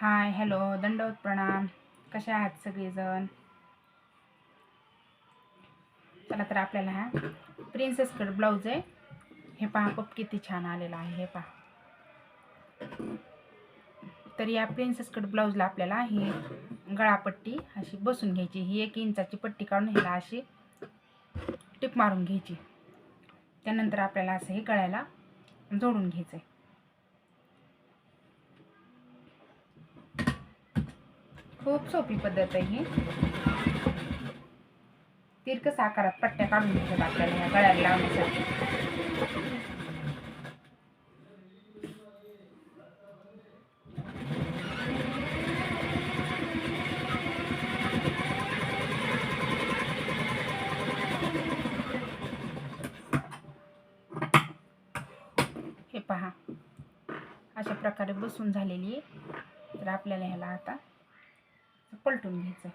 Hi hello दंडवत प्रणाम कसे आहात सगळेजण? चला तर आपल्याला हा प्रिन्सेस कट ब्लाऊज आहे. हे पहा पप किती छान आलेला आहे हे पहा. तर या प्रिन्सेस कट ब्लाऊजला आपल्याला ही गळापट्टी अशी बसून घ्यायची. ही एक इंचाची पट्टी काढून ह्याला अशी टिप मारून घ्यायची. त्यानंतर आपल्याला असं हे गळ्याला जोडून घ्यायचं आहे खूप सोपी पद्धत आहे ही. तिरकस आकारात पट्ट्या काढून घेतात आपल्याला ह्या गळ्याला लावण्यासाठी हे पहा. अशा प्रकारे बसून झालेली आहे. तर आपल्याला ह्याला आता पलटून घ्यायचं.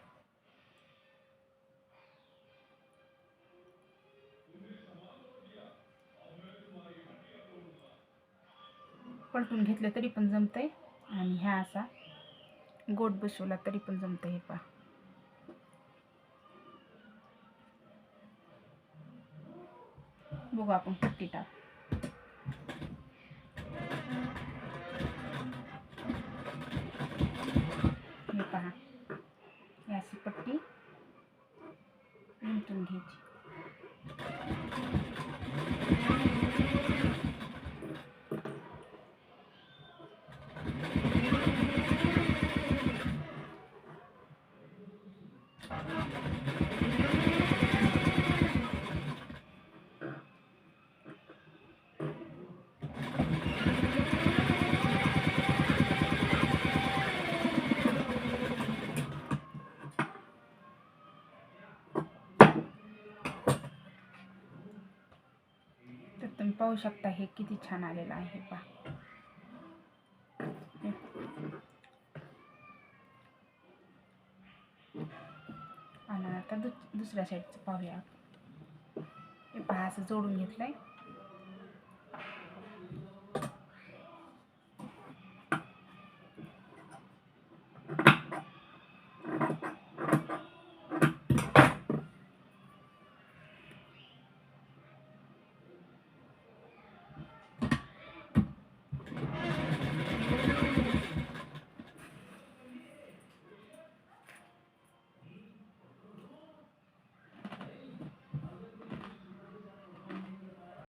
पलटून घेतलं तरी पण जमतंय. आणि ह्या असा गोट बसवला तरी पण जमतं हे पहा. बघू आपण पट्टी टाक. हे पहा. अशी पट्टी गुंतून घ्यायची Thank you. तुम्ही पाहू शकता हे किती छान आलेलं आहे पहा. आता दुस दुसऱ्या साईडचं पाहूया. हे पहा असं जोडून घेतलंय.